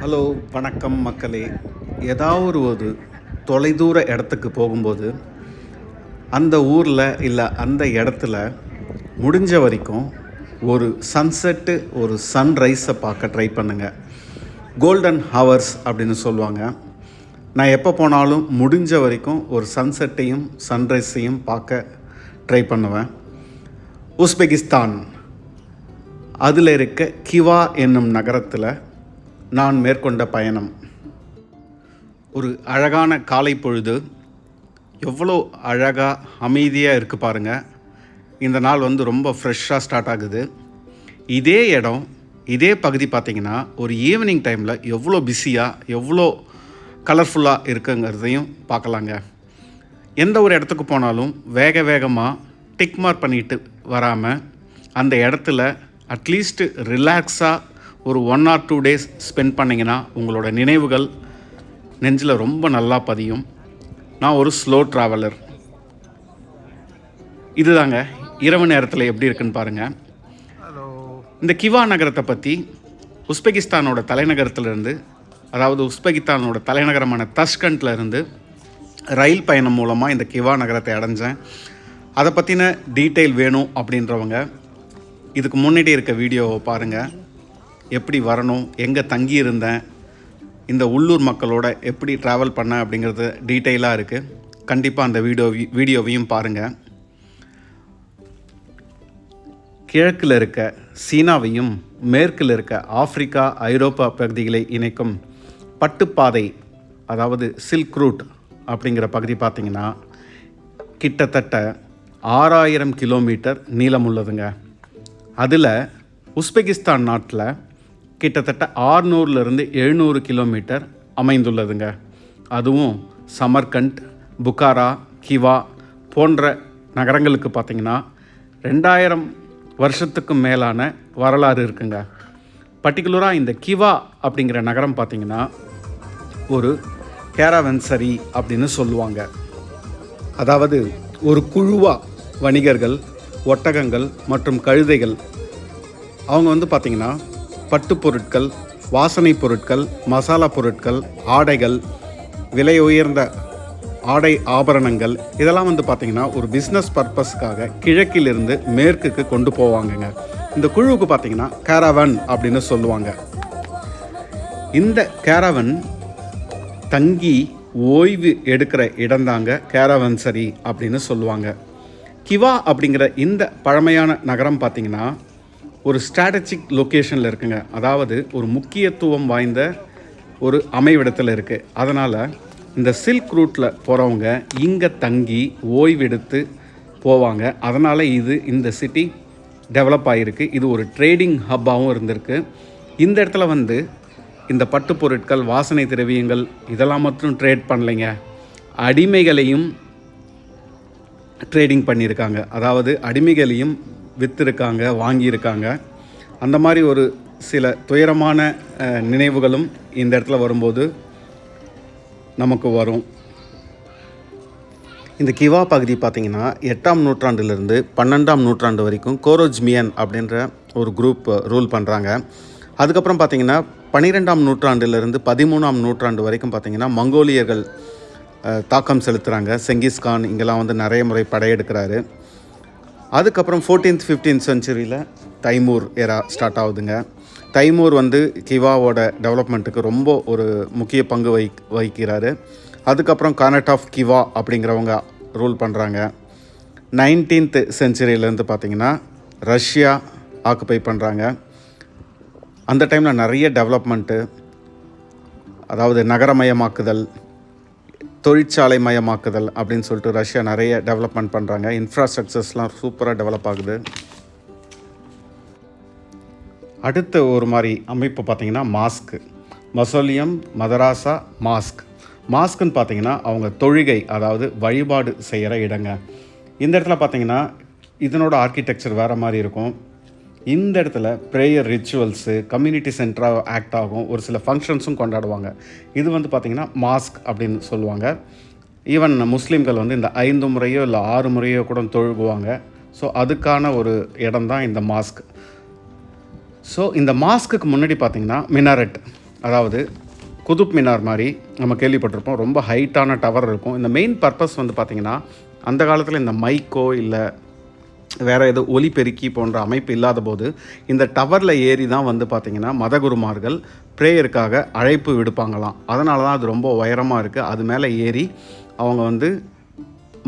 Hello வணக்கம் மக்களே. ஏதாவது ஒரு தொலைதூர இடத்துக்கு போகும்போது அந்த ஊரில் இல்லை அந்த இடத்துல முடிஞ்ச வரைக்கும் ஒரு சன்செட்டு ஒரு சன்ரைஸை பார்க்க ட்ரை பண்ணுங்கள் கோல்டன் ஹவர்ஸ் அப்படின்னு சொல்லுவாங்க. நான் எப்போ போனாலும் முடிஞ்ச வரைக்கும் ஒரு சன்செட்டையும் சன்ரைஸையும் பார்க்க ட்ரை பண்ணுவேன். உஸ்பெகிஸ்தான். அதில் இருக்க கிவா என்னும் நகரத்தில் நான் மேற்கொண்ட பயணம். ஒரு அழகான காலை பொழுது எவ்வளோ அழகாக அமைதியாக இருக்குது பாருங்கள் இந்த நாள் வந்து ரொம்ப ஃப்ரெஷ்ஷாக ஸ்டார்ட் ஆகுது. இதே இடம் இதே பகுதி பார்த்திங்கன்னா ஒரு ஈவினிங் டைமில் எவ்வளோ பிஸியாக எவ்வளோ கலர்ஃபுல்லாக இருக்குங்கிறதையும் பார்க்கலாங்க எந்த ஒரு இடத்துக்கு போனாலும் வேக வேகமாக டிக் மார்க் பண்ணிட்டு வராமல் அந்த இடத்துல அட்லீஸ்ட்டு ரிலாக்ஸாக ஒரு one or two days spend பண்ணிங்கன்னா உங்களோட நினைவுகள் நெஞ்சில் ரொம்ப நல்லா பதியும். நான் ஒரு ஸ்லோ ட்ராவலர் இதுதாங்க இரவு நேரத்தில் எப்படி இருக்குன்னு பாருங்கள் இந்த கிவா நகரத்தை பற்றி உஸ்பெகிஸ்தானோட தலைநகரத்திலிருந்து அதாவது உஸ்பெகிஸ்தானோட தலைநகரமான தஷ்கண்ட்ல இருந்து ரயில் பயணம் மூலமாக இந்த கிவா நகரத்தை அடைஞ்சேன். அதை பற்றின டீட்டெயில் வேணும் அப்படின்றவங்க இதுக்கு முன்னாடி இருக்க வீடியோவை பாருங்கள் எப்படி வரணும் எங்கே தங்கியிருந்தேன் இந்த உள்ளூர் மக்களோட எப்படி ட்ராவல் பண்ணேன் அப்படிங்கிறது டீட்டெயிலாக இருக்குது கண்டிப்பாக அந்த வீடியோ வீடியோவையும் பாருங்கள் கிழக்கில் இருக்க சீனாவையும் மேற்கில் இருக்க ஆப்பிரிக்கா ஐரோப்பா பகுதிகளை இணைக்கும் பட்டுப்பாதை அதாவது சில்க் ரூட் அப்படிங்கிற பகுதி பார்த்திங்கன்னா கிட்டத்தட்ட ஆறாயிரம் கிலோமீட்டர் நீளம் உள்ளதுங்க அதில் உஸ்பெகிஸ்தான் நாட்டில் கிட்டத்தட்ட ஆறுநூறுலேருந்து எழுநூறு கிலோமீட்டர் அமைந்துள்ளதுங்க. அதுவும் சமர்கண்ட் புகாரா கிவா போன்ற நகரங்களுக்கு பார்த்திங்கன்னா ரெண்டாயிரம் வருஷத்துக்கு மேலான வரலாறு இருக்குங்க. பர்டிகுலராக இந்த கிவா அப்படிங்கிற நகரம் பார்த்திங்கன்னா ஒரு கேராவென்சரி அப்படின்னு சொல்லுவாங்க. அதாவது ஒரு குழுவாக வணிகர்கள் ஒட்டகங்கள் மற்றும் கழுதைகள். அவங்க வந்து பார்த்திங்கன்னா பட்டுப் பொருட்கள் வாசனை பொருட்கள் மசாலா பொருட்கள் ஆடைகள் விலை உயர்ந்த ஆடை ஆபரணங்கள் இதெல்லாம் வந்து பார்த்திங்கன்னா ஒரு பிஸ்னஸ் பர்பஸ்க்காக கிழக்கிலிருந்து மேற்குக்கு கொண்டு போவாங்கங்க. இந்த குழுவுக்கு பார்த்திங்கன்னா கேரவன் அப்படின்னு சொல்லுவாங்க. இந்த கேரவன் தங்கி ஓய்வு எடுக்கிற இடம்தாங்க கேரவன்சரி அப்படின்னு சொல்லுவாங்க. கிவா அப்படிங்கிற இந்த பழமையான நகரம் பார்த்திங்கன்னா ஒரு ஸ்ட்ராட்டஜிக் லொக்கேஷனில் இருக்குங்க. அதாவது ஒரு முக்கியத்துவம் வாய்ந்த ஒரு அமைவிடத்தில் இருக்குது அதனால் இந்த சில்க் ரூட்டில் போகிறவங்க இங்கே தங்கி ஓய்வெடுத்து போவாங்க. அதனால் இது இந்த சிட்டி டெவலப் ஆகிருக்கு இது ஒரு ட்ரேடிங் ஹப்பாகவும் இருந்திருக்கு. இந்த இடத்துல வந்து இந்த பட்டு பொருட்கள் வாசனை திரவியங்கள் இதெல்லாம் மட்டும் ட்ரேட் பண்ணலைங்க. அடிமைகளையும் ட்ரேடிங் பண்ணியிருக்காங்க. அதாவது அடிமைகளையும் விற்றுருக்காங்க வாங்கியிருக்காங்க. அந்த மாதிரி ஒரு சில துயரமான நினைவுகளும் இந்த இடத்துல வரும்போது நமக்கு வரும். இந்த கிவா பகுதி பார்த்திங்கன்னா எட்டாம் நூற்றாண்டுலேருந்து பன்னெண்டாம் நூற்றாண்டு வரைக்கும் கோரோஜ்மியன் அப்படின்ற ஒரு குரூப் ரூல் பண்ணுறாங்க அதுக்கப்புறம் பார்த்திங்கன்னா பன்னிரெண்டாம் நூற்றாண்டுலேருந்து பதிமூணாம் நூற்றாண்டு வரைக்கும் பார்த்திங்கன்னா மங்கோலியர்கள் தாக்கம் செலுத்துகிறாங்க செங்கிஸ்கான் இங்கெல்லாம் வந்து நிறைய முறை படையெடுக்கிறாரு. அதுக்கப்புறம் ஃபோர்டீன்த் ஃபிஃப்டீன்த் செஞ்சுரியில் தைமூர் ஏரா ஸ்டார்ட் ஆகுதுங்க. தைமூர் வந்து கிவாவோட டெவலப்மெண்ட்டுக்கு ரொம்ப ஒரு முக்கிய பங்கு வகி வகிக்கிறாரு. அதுக்கப்புறம் கானட் ஆஃப் கிவா அப்படிங்கிறவங்க ரூல் பண்ணுறாங்க நைன்டீன்த் செஞ்சுரியிலேருந்து பார்த்தீங்கன்னா ரஷ்யா ஆக்குப்பை பண்ணுறாங்க அந்த டைமில் நிறைய டெவலப்மெண்ட்டு அதாவது நகரமயமாக்குதல் தொழிற்சாலை மயமாக்குதல் அப்படின்னு சொல்லிட்டு ரஷ்யா நிறைய டெவலப்மெண்ட் பண்ணுறாங்க இன்ஃப்ராஸ்ட்ரக்சர்ஸ்லாம் சூப்பராக டெவலப் ஆகுது. அடுத்த ஒரு மாதிரி அமைப்பு பார்த்தீங்கன்னா மாஸ்க்கு மசோலியம் மதராசா மாஸ்க் மாஸ்க்குன்னு பார்த்தீங்கன்னா அவங்க தொழுகை அதாவது வழிபாடு செய்கிற இடங்க. இந்த இடத்துல பார்த்தீங்கன்னா இதனோட ஆர்கிடெக்சர் வேறு மாதிரி இருக்கும். இந்த இடத்துல ப்ரேயர் ரிச்சுவல்ஸு கம்யூனிட்டி சென்டராக ஆக்ட் ஆகும். ஒரு சில ஃபங்க்ஷன்ஸும் கொண்டாடுவாங்க. இது வந்து பார்த்திங்கன்னா மாஸ்க் அப்படின்னு சொல்லுவாங்க. ஈவன் முஸ்லீம்கள் வந்து இந்த ஐந்து முறையோ இல்லை ஆறு முறையோ கூட தொழுகுவாங்க. ஸோ அதுக்கான ஒரு இடம் தான் இந்த மாஸ்க் ஸோ இந்த மாஸ்க்குக்கு முன்னாடி பார்த்திங்கன்னா மினாரெட் அதாவது குதுப் மினார் மாதிரி நம்ம கேள்விப்பட்டிருப்போம். ரொம்ப ஹைட்டான டவர் இருக்கும். இந்த மெயின் பர்பஸ் வந்து பார்த்திங்கன்னா அந்த காலத்தில் இந்த மைக்கோ இல்லை வேறு எது ஒலிபெருக்கி போன்ற அமைப்பு இல்லாத போது இந்த டவரில் ஏறி தான் வந்து பார்த்திங்கன்னா மதகுருமார்கள் ப்ரேயருக்காக அழைப்பு விடுப்பாங்களாம். அதனால தான் அது ரொம்ப உயரமாக இருக்குது அது மேலே ஏறி அவங்க வந்து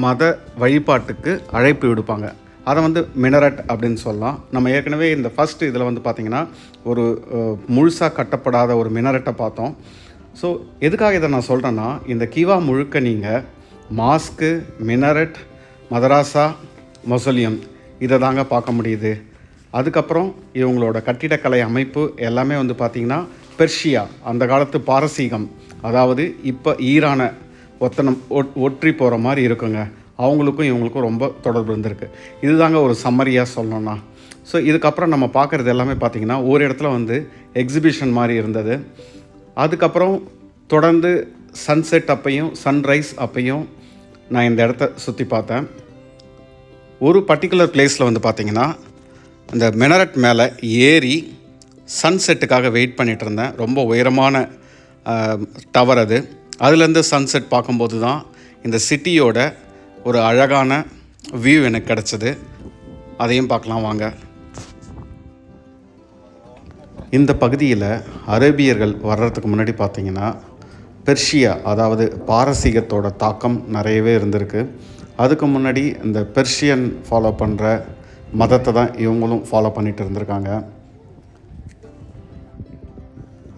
மத வழிபாட்டுக்கு அழைப்பு விடுப்பாங்க. அதை வந்து மினரட் அப்படின்னு சொல்லலாம். நம்ம ஏற்கனவே இந்த ஃபஸ்ட் இதில் வந்து பார்த்திங்கன்னா ஒரு முழுசாக கட்டப்படாத ஒரு மினரட்டை பார்த்தோம். ஸோ எதுக்காக இதை நான் சொல்கிறேன்னா இந்த கிவா முழுக்க நீங்கள் மாஸ்க்கு மினரட் மதராசா மொசலியம் இதை தாங்க பார்க்க முடியுது. அதுக்கப்புறம் இவங்களோட கட்டிடக்கலை அமைப்பு எல்லாமே வந்து பார்த்திங்கன்னா பெர்ஷியா அந்த காலத்து பாரசீகம் அதாவது இப்போ ஈரான ஒத்தனம் ஒட் ஒற்றி போகிற மாதிரி இருக்குங்க. அவங்களுக்கும் இவங்களுக்கும் ரொம்ப தொடர்பு இருந்திருக்கு. இதுதாங்க ஒரு சம்மரியாக சொல்லணும்னா. ஸோ இதுக்கப்புறம் நம்ம பார்க்குறது எல்லாமே பார்த்திங்கன்னா ஒரு இடத்துல வந்து எக்ஸிபிஷன் மாதிரி இருந்தது. அதுக்கப்புறம் தொடர்ந்து சன்செட் அப்பையும் சன்ரைஸ் அப்பையும் நான் இந்த இடத்த சுற்றி பார்த்தேன். ஒரு பர்டிகுலர் பிளேஸில் வந்து பார்த்திங்கன்னா இந்த மினரட் மேலே ஏறி சன்செட்டுக்காக வெயிட் பண்ணிகிட்டு இருந்தேன். ரொம்ப உயரமான டவர் அது. அதுலேருந்து சன்செட் பார்க்கும்போது தான் இந்த சிட்டியோட ஒரு அழகான வியூ எனக்கு கிடச்சிது. அதையும் பார்க்கலாம் வாங்க. இந்த பகுதியில் அரேபியர்கள் வர்றதுக்கு முன்னாடி பார்த்தீங்கன்னா பெர்ஷியா அதாவது பாரசீகத்தோட தாக்கம் நிறையவே இருந்திருக்கு. அதுக்கு முன்னாடி இந்த பெர்ஷியன் ஃபாலோ பண்ணுற மதத்தை தான் இவங்களும் ஃபாலோ பண்ணிட்டு இருந்திருக்காங்க.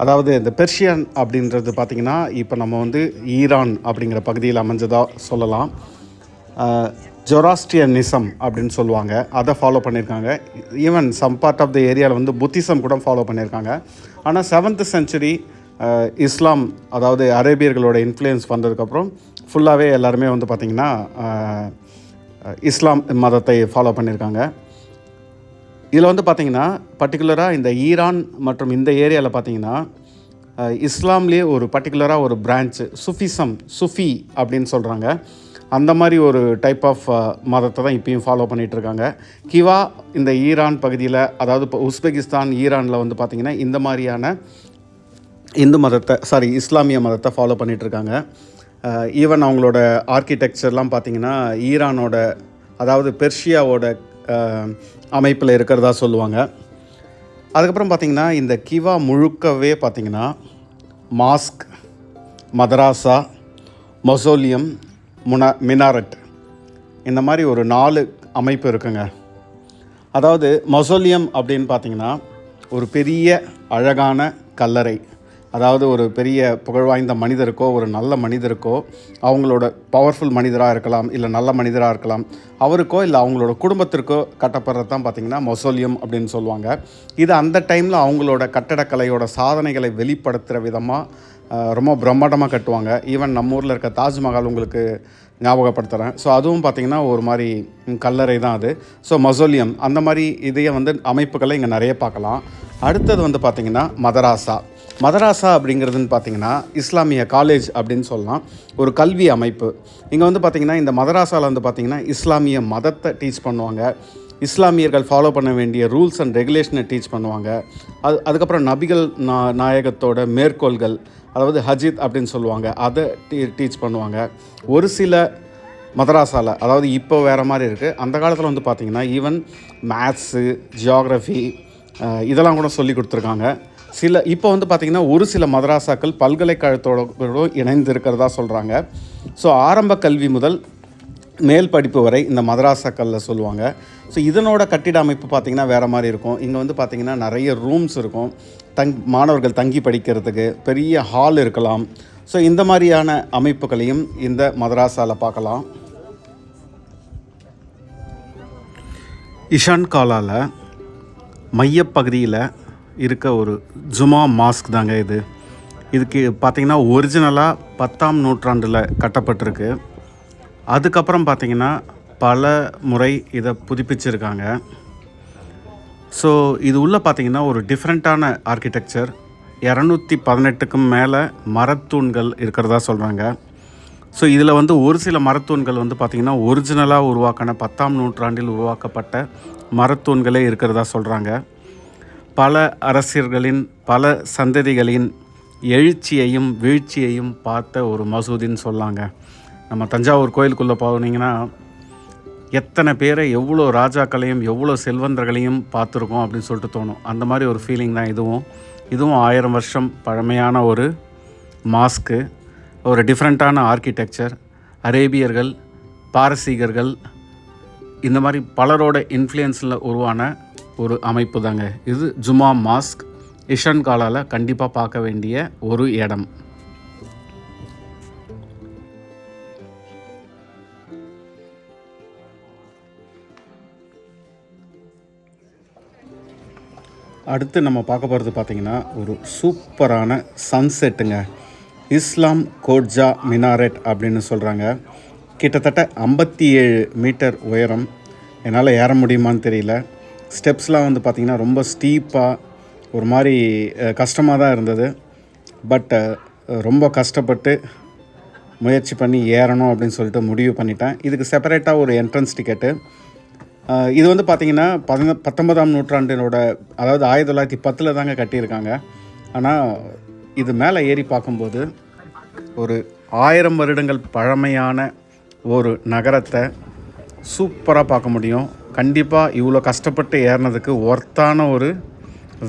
அதாவது இந்த பெர்ஷியன் அப்படின்றது பார்த்திங்கன்னா இப்போ நம்ம வந்து ஈரான் அப்படிங்கிற பகுதியில் அமைஞ்சதாக சொல்லலாம். ஜொராஸ்டியனிசம் அப்படின்னு சொல்லுவாங்க. அதை ஃபாலோ பண்ணியிருக்காங்க even some part of the ஏரியாவில் வந்து புத்திசம் கூட ஃபாலோ பண்ணியிருக்காங்க ஆனால் செவன்த் செஞ்சுரி இஸ்லாம் அதாவது அரேபியர்களோட இன்ஃப்ளூயன்ஸ் வந்ததுக்கப்புறம் ஃபுல்லாகவே எல்லாருமே வந்து பார்த்திங்கன்னா இஸ்லாம் மதத்தை ஃபாலோ பண்ணியிருக்காங்க இதில் வந்து பார்த்திங்கன்னா பர்டிகுலராக இந்த ஈரான் மற்றும் இந்த ஏரியாவில் பார்த்திங்கன்னா இஸ்லாம்லேயே ஒரு பர்டிகுலராக ஒரு பிரான்ச்சு சுஃபிசம் சுஃபி அப்படின்னு சொல்கிறாங்க அந்த மாதிரி ஒரு டைப் ஆஃப் மதத்தை தான் இப்பயும் ஃபாலோ பண்ணிகிட்ருக்காங்க கிவா இந்த ஈரான் பகுதியில் அதாவது இப்போ உஸ்பெகிஸ்தான் ஈரானில் வந்து பார்த்திங்கன்னா இந்த மாதிரியான இந்து மதத்தை சாரி இஸ்லாமிய மதத்தை ஃபாலோ பண்ணிகிட்ருக்காங்க ஈவன் அவங்களோட ஆர்கிடெக்சர்லாம் பார்த்திங்கன்னா ஈரானோட அதாவது பெர்ஷியாவோட அமைப்பில் இருக்கிறதா சொல்லுவாங்க. அதுக்கப்புறம் பார்த்திங்கன்னா இந்த கிவா முழுக்கவே பார்த்திங்கன்னா மாஸ்க் மதராசா மொசோலியம் முனா மினாரட் இந்த மாதிரி ஒரு நாலு அமைப்பு இருக்குங்க. அதாவது மொசோலியம் அப்படின்னு பார்த்தீங்கன்னா ஒரு பெரிய அழகான கல்லறை. அதாவது ஒரு பெரிய புகழ்வாய்ந்த மனிதருக்கோ ஒரு நல்ல மனிதருக்கோ அவங்களோட பவர்ஃபுல் மனிதராக இருக்கலாம் இல்லை நல்ல மனிதராக இருக்கலாம் அவருக்கோ இல்லை அவங்களோட குடும்பத்திற்கோ கட்டப்படுறது தான் பார்த்திங்கன்னா மொசோலியம் அப்படின்னு சொல்லுவாங்க. இது அந்த டைமில் அவங்களோட கட்டடக்கலையோட சாதனைகளை வெளிப்படுத்துகிற விதமாக ரொம்ப பிரம்மாண்டமாக கட்டுவாங்க. ஈவன் நம்ம ஊரில் இருக்க தாஜ்மஹால் உங்களுக்கு ஞாபகப்படுத்துகிறேன் ஸோ அதுவும் பார்த்திங்கன்னா ஒரு மாதிரி கல்லறை தான் அது. ஸோ மொசோலியம் அந்த மாதிரி இதையே வந்து அமைப்புகளை இங்கே நிறைய பார்க்கலாம். அடுத்தது வந்து பார்த்திங்கன்னா மதராசா. மதராசா அப்படிங்கிறதுன்னு பார்த்தீங்கன்னா இஸ்லாமிய காலேஜ் அப்படின்னு சொல்லலாம். ஒரு கல்வி அமைப்பு. இங்கே வந்து பார்த்திங்கன்னா இந்த மதராசாவில் வந்து பார்த்திங்கன்னா இஸ்லாமிய மதத்தை டீச் பண்ணுவாங்க. இஸ்லாமியர்கள் ஃபாலோ பண்ண வேண்டிய ரூல்ஸ் அண்ட் ரெகுலேஷனை டீச் பண்ணுவாங்க. அது அதுக்கப்புறம் நபிகள் நா நாயகத்தோட மேற்கோள்கள் அதாவது ஹஜித் அப்படின்னு சொல்லுவாங்க அதை டீ டீச் பண்ணுவாங்க. ஒரு சில மதராசாவில் அதாவது இப்போ வேறு மாதிரி இருக்குது அந்த காலத்தில் வந்து பார்த்திங்கன்னா ஈவன் மேத்ஸு ஜியாகிரஃபி இதெல்லாம் கூட சொல்லி கொடுத்துருக்காங்க. சில இப்போ வந்து பார்த்திங்கன்னா ஒரு சில மதராசாக்கள் பல்கலைக்கழகத்தோட இணைந்து இருக்கிறதா சொல்கிறாங்க ஸோ ஆரம்ப கல்வி முதல் மேல் படிப்பு வரை இந்த மதராசாக்களில் சொல்லுவாங்க. ஸோ இதனோட கட்டிட அமைப்பு பார்த்திங்கன்னா வேறு மாதிரி இருக்கும். இங்கே வந்து பார்த்திங்கன்னா நிறைய ரூம்ஸ் இருக்கும். தங் மாணவர்கள் தங்கி படிக்கிறதுக்கு பெரிய ஹால் இருக்கலாம். ஸோ இந்த மாதிரியான அமைப்புகளையும் இந்த மதராசாவில் பார்க்கலாம். இஷான் காலாவில் மையப்பகுதியில் இருக்க ஒரு ஜுமா மாஸ்க் தாங்க இது. இதுக்கு பார்த்திங்கன்னா ஒரிஜினலாக பத்தாம் நூற்றாண்டில் கட்டப்பட்டிருக்கு. அதுக்கப்புறம் பார்த்திங்கன்னா பல முறை இதை புதுப்பிச்சிருக்காங்க. ஸோ இது உள்ளே பார்த்தீங்கன்னா ஒரு டிஃப்ரெண்ட்டான ஆர்கிடெக்சர் இரநூத்தி பதினெட்டுக்கும் மேலே மரத்தூண்கள் இருக்கிறதா சொல்கிறாங்க ஸோ இதில் வந்து ஒரு சில மரத்தூண்கள் வந்து பார்த்திங்கன்னா ஒரிஜினலாக உருவாக்கின பத்தாம் நூற்றாண்டில் உருவாக்கப்பட்ட மரத்தூண்களே இருக்கிறதா சொல்கிறாங்க பல அரசியர்களின் பல சந்ததிகளின் எழுச்சியையும் வீழ்ச்சியையும் பார்த்த ஒரு மசூதின்னு சொல்லாங்க. நம்ம தஞ்சாவூர் கோயிலுக்குள்ளே போனீங்கன்னா எத்தனை பேரை எவ்வளோ ராஜாக்களையும் எவ்வளோ செல்வந்தர்களையும் பார்த்துருக்கோம் அப்படின்னு சொல்லிட்டு தோணும். அந்த மாதிரி ஒரு ஃபீலிங் தான் இதுவும். இதுவும் ஆயிரம் வருஷம் பழமையான ஒரு மாஸ்க்கு ஒரு டிஃப்ரெண்ட்டான ஆர்கிடெக்சர் அரேபியர்கள் பாரசீகர்கள் இந்த மாதிரி பலரோட இன்ஃப்ளூயன்ஸில் உருவான ஒரு அமைப்பு தாங்க இது ஜுமா மாஸ்க். இஷன் காலால் கண்டிப்பாக பார்க்க வேண்டிய ஒரு இடம். அடுத்து நம்ம பார்க்க போகிறது பார்த்திங்கன்னா ஒரு சூப்பரான சன்செட்டுங்க இஸ்லாம் கோட்ஜா மினாரெட் அப்படின்னு சொல்கிறாங்க கிட்டத்தட்ட ஐம்பத்தி ஏழு மீட்டர் உயரம். என்னால் ஏற முடியுமான்னு தெரியல. ஸ்டெப்ஸ்லாம் வந்து பார்த்திங்கன்னா ரொம்ப ஸ்டீப்பாக ஒரு மாதிரி கஷ்டமாக தான் இருந்தது. பட் ரொம்ப கஷ்டப்பட்டு முயற்சி பண்ணி ஏறணும் அப்படின்னு சொல்லிட்டு முடிவு பண்ணிட்டேன். இதுக்கு செப்பரேட்டாக ஒரு என்ட்ரன்ஸ் டிக்கெட்டு இது வந்து பார்த்திங்கன்னா பதின பத்தொன்பதாம் நூற்றாண்டினோட அதாவது ஆயிரத்தி தொள்ளாயிரத்தி பத்தில் தாங்க கட்டியிருக்காங்க. ஆனால் இது மேலே ஏறி பார்க்கும்போது ஒரு ஆயிரம் வருடங்கள் பழமையான ஒரு நகரத்தை சூப்பராக பார்க்க முடியும். கண்டிப்பாக இவ்வளோ கஷ்டப்பட்டு ஏறினதுக்கு ஒர்த்தான ஒரு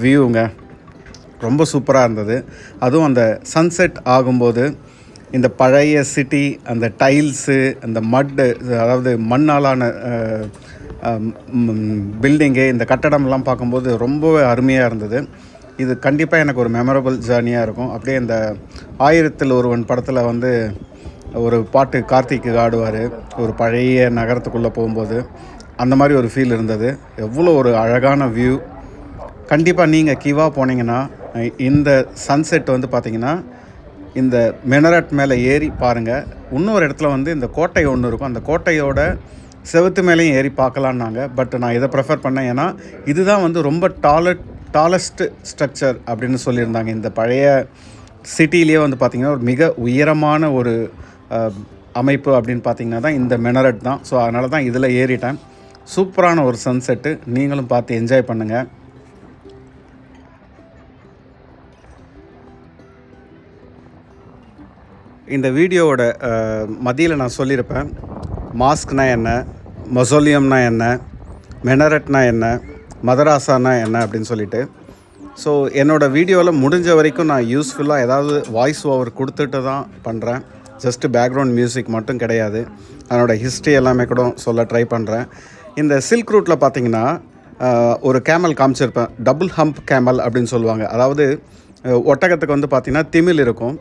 வியூங்க ரொம்ப சூப்பராக இருந்தது. அதுவும் அந்த சன்செட் ஆகும்போது இந்த பழைய சிட்டி அந்த டைல்ஸு அந்த மட்டு அதாவது மண்ணாலான பில்டிங்கு இந்த கட்டடம்லாம் பார்க்கும்போது ரொம்பவே அருமையாக இருந்தது. இது கண்டிப்பாக எனக்கு ஒரு மெமரபிள் ஜேர்னியாக இருக்கும். அப்படியே இந்த ஆயிரத்தில் ஒருவன் படத்தில் வந்து ஒரு பாட்டு கார்த்திக்கு ஆடுவார் ஒரு பழைய நகரத்துக்குள்ளே போகும்போது அந்த மாதிரி ஒரு ஃபீல் இருந்தது. எவ்வளோ ஒரு அழகான வியூ கண்டிப்பாக நீங்கள் கிவா போனீங்கன்னா இந்த சன்செட் வந்து பார்த்தீங்கன்னா இந்த மெனரட் மேலே ஏறி பாருங்கள் இன்னொரு இடத்துல வந்து இந்த கோட்டை ஒன்று இருக்கும். அந்த கோட்டையோட செவுத்து மேலேயும் ஏறி பார்க்கலான்னாங்க. பட் நான் இதை ப்ரெஃபர் பண்ணேன். ஏன்னா இதுதான் வந்து ரொம்ப டாலட் டாலஸ்ட் ஸ்ட்ரக்சர் அப்படின்னு சொல்லியிருந்தாங்க. இந்த பழைய சிட்டிலேயே வந்து பார்த்திங்கன்னா ஒரு மிக உயரமான ஒரு அமைப்பு அப்படின்னு பார்த்தீங்கன்னா தான் இந்த மெனரட் தான். ஸோ அதனால தான் இதில் ஏறிட்டேன். சூப்பரான ஒரு சன்செட்டு நீங்களும் பார்த்து என்ஜாய் பண்ணுங்கள் இந்த வீடியோவோட மதியில் நான் சொல்லியிருப்பேன். மாஸ்க்னா என்ன? மொசோலியம்னா என்ன? மெனரட்னா என்ன? மதராசானா என்ன? அப்படின்னு சொல்லிட்டு. ஸோ என்னோடய வீடியோவில் முடிஞ்ச வரைக்கும் நான் யூஸ்ஃபுல்லாக ஏதாவது வாய்ஸ் ஓவர் கொடுத்துட்டு தான் பண்ணுறேன் ஜஸ்ட்டு பேக்ரவுண்ட் மியூசிக் மட்டும் கிடையாது. அதனோட ஹிஸ்ட்ரி எல்லாமே கூட சொல்ல ட்ரை பண்ணுறேன் இந்த சில்க் ரூட்டில் பார்த்தீங்கன்னா ஒரு கேமல் காமிச்சிருப்பேன். டபுள் ஹம்ப் கேமல் அப்படின்னு சொல்லுவாங்க. அதாவது ஒட்டகத்துக்கு வந்து பார்த்திங்கன்னா திமில் இருக்கும்.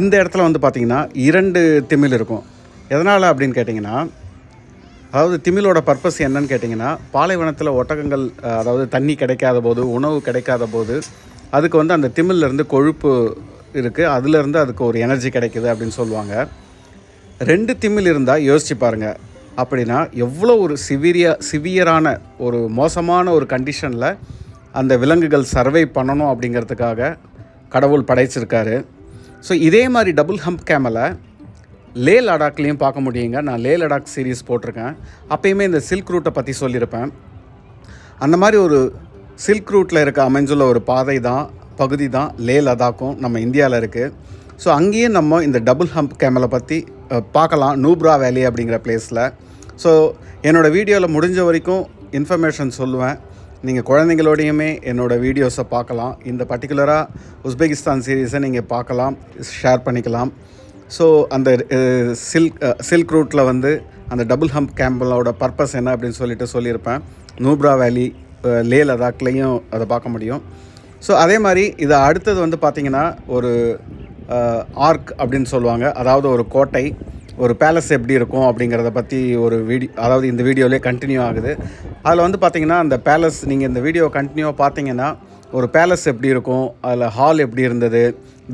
இந்த இடத்துல வந்து பார்த்திங்கன்னா இரண்டு திமில் இருக்கும். எதனால் அப்படின்னு கேட்டிங்கன்னா அதாவது திமிலோட பர்பஸ் என்னன்னு கேட்டிங்கன்னா பாலைவனத்தில் ஒட்டகங்கள் அதாவது தண்ணி கிடைக்காத போது உணவு கிடைக்காத போது அதுக்கு வந்து அந்த திமில்லேருந்து கொழுப்பு இருக்குது அதுலேருந்து அதுக்கு ஒரு எனர்ஜி கிடைக்குது அப்படின்னு சொல்லுவாங்க. ரெண்டு திமில் இருந்தால் யோசிச்சு பாருங்கள் அப்படின்னா எவ்வளோ ஒரு சிவிரியா சிவியரான ஒரு மோசமான ஒரு கண்டிஷனில் அந்த விலங்குகள் சர்வை பண்ணணும் அப்படிங்கிறதுக்காக கடவுள் படைச்சிருக்காரு. ஸோ இதே மாதிரி டபுள் ஹம்ப் கேமலை லே லடாக்லேயும் பார்க்க முடியுங்க. நான் லே லடாக் சீரீஸ் போட்டிருக்கேன். அப்பயுமே இந்த சில்க் ரூட்டை பற்றி சொல்லியிருப்பேன். அந்த மாதிரி ஒரு சில்க் ரூட்டில் இருக்க அமைஞ்சுள்ள ஒரு பாதை தான் பகுதி தான் லே லடாக்கும் நம்ம இந்தியாவில் இருக்குது ஸோ அங்கேயும் நம்ம இந்த டபுள் ஹம்ப் கேமலை பற்றி பார்க்கலாம். நூப்ரா வேலி அப்படிங்கிற பிளேஸில் ஸோ என்னோடய வீடியோவில் முடிஞ்ச வரைக்கும் இன்ஃபர்மேஷன் சொல்லுவேன். நீங்கள் குழந்தைங்களோடையுமே என்னோடய வீடியோஸை பார்க்கலாம். இந்த பர்டிகுலராக உஸ்பெகிஸ்தான் சீரீஸை நீங்கள் பார்க்கலாம். ஷேர் பண்ணிக்கலாம். ஸோ அந்த சில்க் சில்க் ரூட்டில் வந்து அந்த டபுள் ஹம்ப் கேம்பலோட பர்பஸ் என்ன அப்படின்னு சொல்லிட்டு சொல்லியிருப்பேன். நூப்ரா வேலி லே லடாக்லேயும் அதை பார்க்க முடியும். ஸோ அதே மாதிரி இது அடுத்தது வந்து பார்த்திங்கன்னா ஒரு ஆர்க் அப்படின்னு சொல்லுவாங்க. அதாவது ஒரு கோட்டை. ஒரு பேலஸ் எப்படி இருக்கும் அப்படிங்கிறத பற்றி ஒரு வீடியோ அதாவது இந்த வீடியோலேயே கண்டினியூ ஆகுது. அதில் வந்து பார்த்திங்கன்னா அந்த பேலஸ் நீங்கள் இந்த வீடியோ கண்டினியூவாக பார்த்தீங்கன்னா ஒரு பேலஸ் எப்படி இருக்கும் அதில் ஹால் எப்படி இருந்தது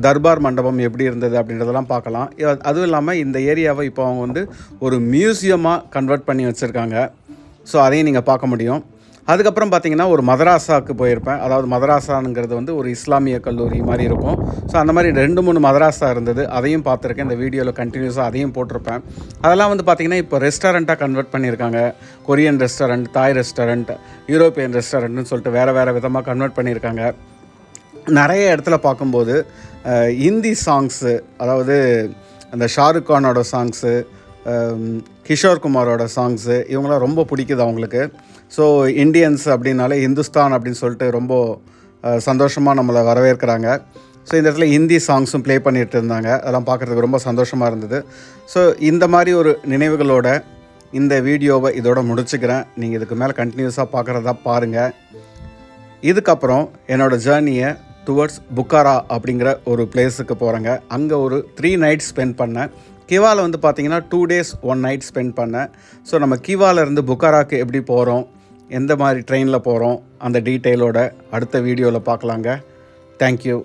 தர்பார் மண்டபம் எப்படி இருந்தது அப்படின்றதெல்லாம் பார்க்கலாம் அதுவும் இல்லாமல் இந்த ஏரியாவை இப்போ அவங்க வந்து ஒரு மியூசியமாக கன்வெர்ட் பண்ணி வச்சுருக்காங்க. ஸோ அதையும் நீங்கள் பார்க்க முடியும். அதுக்கப்புறம் பார்த்தீங்கன்னா ஒரு மதராசாவுக்கு போயிருப்பேன். அதாவது மதராசாங்கிறது வந்து ஒரு இஸ்லாமிய கல்லூரி மாதிரி இருக்கும். ஸோ அந்த மாதிரி ரெண்டு மூணு மதராசா இருந்தது. அதையும் பார்த்துருக்கேன். இந்த வீடியோவில் கண்டினியூஸாக அதையும் போட்டிருப்பேன். அதெல்லாம் வந்து பார்த்திங்கன்னா இப்போ ரெஸ்டாரண்ட்டாக கன்வெர்ட் பண்ணியிருக்காங்க. Korean restaurant Thai restaurant European ரெஸ்டாரண்ட்னு சொல்லிட்டு வேறு வேறு விதமாக கன்வெர்ட் பண்ணியிருக்காங்க. நிறைய இடத்துல பார்க்கும்போது ஹிந்தி இந்தி சாங்ஸு அதாவது அந்த ஷாருக் கானோட சாங்ஸு கிஷோர் குமாரோட சாங்ஸு இவங்களாம் ரொம்ப பிடிக்குது அவங்களுக்கு. ஸோ இந்தியன்ஸ் அப்படின்னாலே இந்துஸ்தான் அப்படின்னு சொல்லிட்டு ரொம்ப சந்தோஷமாக நம்மளை வரவேற்கிறாங்க. ஸோ இந்த இடத்துல ஹிந்தி சாங்ஸும் ப்ளே பண்ணிட்டு இருந்தாங்க. அதெல்லாம் பார்க்குறதுக்கு ரொம்ப சந்தோஷமாக இருந்தது. ஸோ இந்த மாதிரி ஒரு நினைவுகளோட இந்த வீடியோவை இதோட முடிச்சுக்கிறேன். நீங்கள் இதுக்கு மேலே கண்டினியூஸாக பார்க்குறதா பாருங்கள் இதுக்கப்புறம் என்னோடய ஜேர்னியை டுவர்ட்ஸ் புக்காரா அப்படிங்கிற ஒரு பிளேஸுக்கு போகிறேங்க அங்கே ஒரு த்ரீ நைட்ஸ் ஸ்பெண்ட் பண்ணேன். கிவாவில் வந்து பார்த்தீங்கன்னா two days one night spend பண்ணேன். ஸோ நம்ம கிவாலேருந்து புக்காராக்கு எப்படி போகிறோம் எந்த மாதிரி ட்ரெயினில் போகிறோம் அந்த டீட்டெயிலோட அடுத்த வீடியோவில் பார்க்கலாங்க. தேங்க்யூ